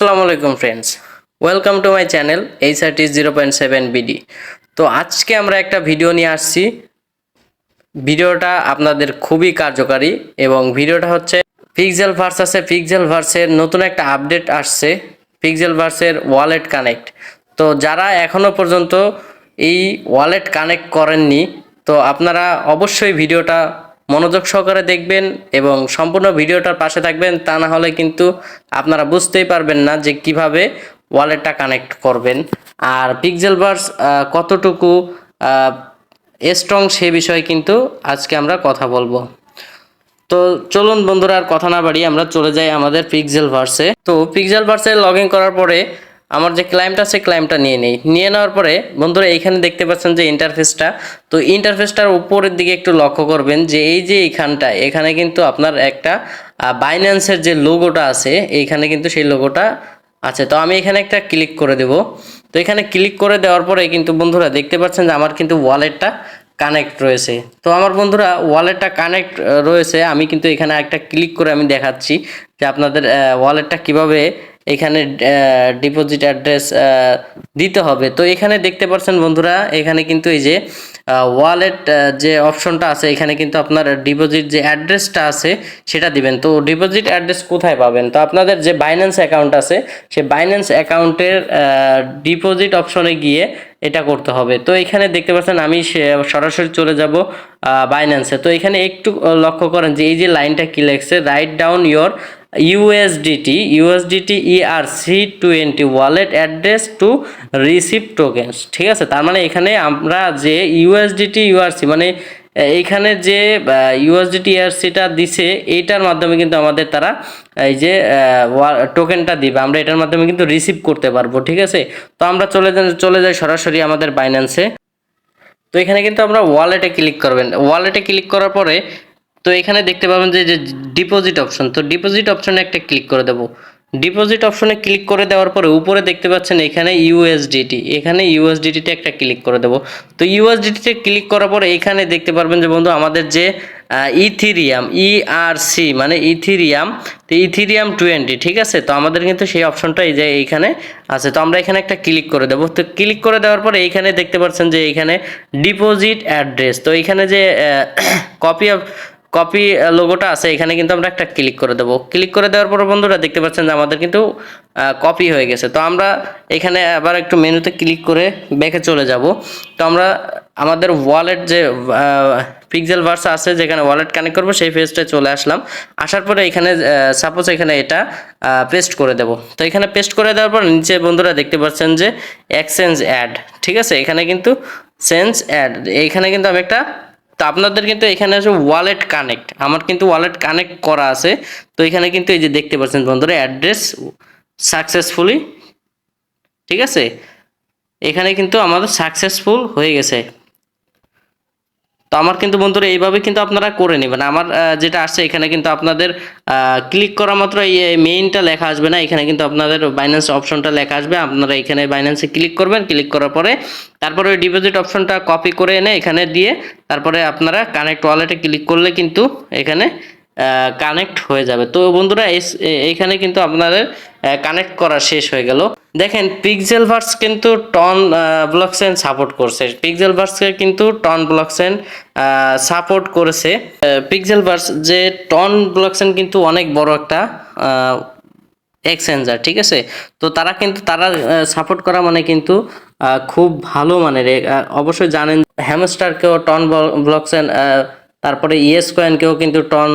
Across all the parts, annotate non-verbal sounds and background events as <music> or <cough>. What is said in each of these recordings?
আসসালামু আলাইকুম friends welcome to my channel H R T zero point seven BD তো আজকে আমরা একটা ভিডিও নিয়ে আসছি। ভিডিওটা আপনাদের খুবই কার্যকারী এবং ভিডিওটা হচ্ছে পিক্সেল ভার্স আছে পিক্সেল ভার্সের নতুন একটা আপডেট আসছে পিক্সেল ভার্সের ওয়ালেট কানেক্ট তো যারা এখনও পর্যন্ত এই ওয়ালেট কানেক্ট করেননি, তো আপনারা অবশ্যই ভিডিওটা মনোযোগ সহকারে দেখবেন এবং সম্পূর্ণ ভিডিওটার পাশে থাকবেন, তা না হলে কিন্তু আপনারা বুঝতেই পারবেন না যে কীভাবে ওয়ালেটটা কানেক্ট করবেন। আর পিক্সেল ভার্স কতটুকু স্ট্রং সে বিষয়ে কিন্তু আজকে আমরা কথা বলব। তো চলুন বন্ধুরা, আর কথা না বাড়ি আমরা চলে যাই আমাদের পিক্সেল ভার্সে তো পিক্সেল ভার্সে লগ করার পরে আমার যে ক্লাইমটা আছে ক্লাইমটা নিয়ে নেই। নিয়ে নেওয়ার পরে, বন্ধুরা, এইখানে দেখতে পাচ্ছেন যে ইন্টারফেসটা তো ইন্টারফেসটার উপরের দিকে একটু লক্ষ্য করবেন যে, এই যে এইখানটা, এখানে কিন্তু আপনার একটা বাইন্যান্সের যে লোগোটা আছে, এইখানে কিন্তু সেই লোগোটা আছে। তো আমি এখানে একটা ক্লিক করে দেব। তো এখানে ক্লিক করে দেওয়ার পরে কিন্তু, বন্ধুরা, দেখতে পাচ্ছেন যে আমার কিন্তু ওয়ালেটটা কানেক্ট রয়েছে। তো আমার বন্ধুরা ওয়ালেটটা কানেক্ট রয়েছে। আমি কিন্তু এখানে একটা ক্লিক করে আমি দেখাচ্ছি যে আপনাদের ওয়ালেটটা কীভাবে এখানে ডিপোজিট অ্যাড্রেস দিতে হবে। তো এখানে দেখতে পাচ্ছেন বন্ধুরা, এখানে কিন্তু এই যে ওয়ালেট যে অপশনটা আছে, এখানে কিন্তু আপনার ডিপোজিট যে অ্যাড্রেসটা আছে, সেটা দিবেন। তো ডিপোজিট অ্যাড্রেস কোথায় পাবেন? তো আপনাদের যে বাইন্যান্স অ্যাকাউন্ট আছে, সে বাইন্যান্স অ্যাকাউন্টের ডিপোজিট অপশনে গিয়ে এটা করতে হবে। তো এখানে দেখতে পাচ্ছেন, আমি সরাসরি চলে যাব বাইন্যান্সে তো এখানে একটু লক্ষ্য করেন যে এই যে লাইনটা কি লেখছে right down your USDT USDT ERC twenty wallet address to receive tokens ঠিক আছে? তার মানে এখানে আমরা যে ইউএসডিটি ইউআরসি মানে এইখানে যে ইউএসডিটি ইআরসিটা দিছে, এইটার মাধ্যমে কিন্তু আমাদের তারা, এই যে টোকেনটা দিবে। আমরা এটার মাধ্যমে কিন্তু রিসিভ করতে পারব, ঠিক আছে? তো আমরা চলে যাই চলে যাই সরাসরি আমাদের বাইন্যান্সে তো এখানে কিন্তু আমরা ওয়ালেটে ক্লিক করবেন। ওয়ালেটে ক্লিক করার পরে তো এখানে দেখতে পাবেন যে ডিপোজিট অপশন তো ডিপোজিট অপশনে একটা ক্লিক করে দেবো। ডিপোজিট অপশনে ক্লিক করে দেওয়ার পরে উপরে দেখতে পাচ্ছেন এখানে ইউএসডিটি এখানে ইউএসডিটিতে একটা ক্লিক করে দেবো। তো ইউএসডিটিতে ক্লিক করার পরে এখানে দেখতে পারবেন যে, বন্ধু, আমাদের যে ইথিরিয়াম ইআরসি মানে ইথিরিয়াম তো ইথিরিয়াম টোয়েন্টি ঠিক আছে? তো আমাদের কিন্তু সেই অপশনটা এই যে এইখানে আছে। তো আমরা এখানে একটা ক্লিক করে দেবো। তো ক্লিক করে দেওয়ার পরে এইখানে দেখতে পাচ্ছেন যে এইখানে ডিপোজিট অ্যাড্রেস তো এইখানে যে কপি অফ <coughs> কপি লোগোটা আছে, এখানে কিন্তু আমরা একটা ক্লিক করে দেবো। ক্লিক করে দেওয়ার পর বন্ধুরা দেখতে পাচ্ছেন যে আমাদের কিন্তু কপি হয়ে গেছে। তো আমরা এখানে আবার একটু মেনুতে ক্লিক করে ব্যাকে চলে যাব। তো আমরা আমাদের ওয়ালেট যে পিক্সেল ভার্স আছে, যেখানে ওয়ালেট কানেক্ট করব, সেই পেজটায় চলে আসলাম। আসার পরে এখানে সাপোজ এখানে এটা পেস্ট করে দেব। তো এখানে পেস্ট করে দেওয়ার পর নিচে বন্ধুরা দেখতে পাচ্ছেন যে এক্সচেঞ্জ অ্যাড ঠিক আছে? এখানে কিন্তু সেন্স অ্যাড এইখানে কিন্তু আমি একটা তো আপনাদের কিন্তু এখানে আছে ওয়ালেট কানেক্ট আমার কিন্তু ওয়ালেট কানেক্ট করা আছে। তো এখানে কিন্তু এই যে দেখতে পাচ্ছেন বন্ধুরা অ্যাড্রেস সাকসেসফুলি ঠিক আছে? এখানে কিন্তু আমাদের সাকসেসফুল হয়ে গেছে। তো আমার কিন্তু বন্ধুরা এইভাবে কিন্তু আপনারা করে নেবেন। আমার যেটা আসছে, এখানে কিন্তু আপনাদের ক্লিক করা মাত্র এই মেইনটা লেখা আসবে না। এখানে কিন্তু আপনাদের বাইন্যান্স অপশনটা লেখা আসবে। আপনারা এখানে বাইন্যান্সে ক্লিক করবেন। ক্লিক করার পরে তারপরে ওই ডিপোজিট অপশনটা কপি করে এনে এখানে দিয়ে তারপরে আপনারা কানেক্ট ওয়ালেটে ক্লিক করলে কিন্তু এখানে কানেক্ট হয়ে যাবে। তো বন্ধুরা এইখানে কিন্তু আপনাদের কানেক্ট করা শেষ হয়ে গেল। দেখেন পিক্সেল ভার্স কিন্তু টন ব্লকচেন সাপোর্ট করছে। পিক্সেল ভার্সকে কিন্তু টন ব্লকচেন সাপোর্ট করেছে। পিক্সেল ভার্স যে টন ব্লকচেন কিন্তু অনেক বড় একটা এক্সচেঞ্জার ঠিক আছে? তো তারা কিন্তু, তারা সাপোর্ট করা মানে কিন্তু খুব ভালো মানের। অবশ্যই জানেন হ্যামস্টারকেও টন ব্লকসেন তারপরে ইয়েস কয়েনকেও কিন্তু টন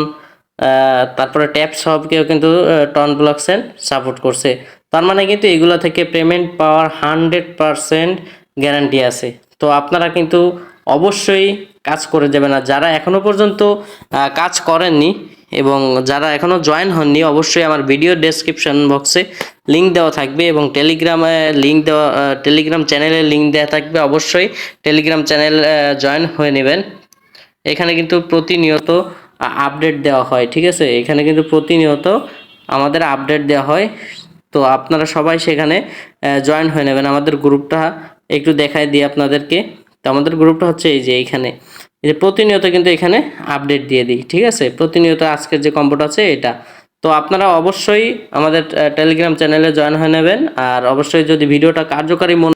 তারপরে ট্যাপ সবকেও কিন্তু টন ব্লকসেন সাপোর্ট করছে। তার মানে কিন্তু এগুলো থেকে পেমেন্ট পাওয়ার হান্ড্রেড পারসেন্ট গ্যারান্টি আছে। তো আপনারা কিন্তু অবশ্যই কাজ করে যাবেন আর যারা এখনও পর্যন্ত কাজ করেননি এবং যারা এখনও জয়েন হননি, অবশ্যই আমার ভিডিও ডেসক্রিপশন বক্সে লিঙ্ক দেওয়া থাকবে এবং টেলিগ্রামে লিঙ্ক দেওয়া টেলিগ্রাম চ্যানেলে লিঙ্ক দেওয়া থাকবে। অবশ্যই টেলিগ্রাম চ্যানেল জয়েন হয়ে নেবেন। এখানে কিন্তু প্রতিনিয়ত আপডেট দেওয়া হয়, ঠিক আছে? এখানে কিন্তু প্রতিনিয়ত আমাদের আপডেট দেওয়া হয়। তো আপনারা সবাই সেখানে জয়েন হয়ে নেবেন। আমাদের গ্রুপটা একটু দেখাই দিই আপনাদেরকে। তো আমাদের গ্রুপটা হচ্ছে এই যে এইখানে। এই যে প্রতিনিয়ত কিন্তু এখানে আপডেট দিয়ে দিই, ঠিক আছে? প্রতিনিয়ত আজকের যে কম্পিউটার আছে এটা। তো তো আপনারা অবশ্যই আমাদের টেলিগ্রাম চ্যানেলে জয়েন হয়ে নেবেন। আর অবশ্যই যদি ভিডিওটা কার্যকারী মনে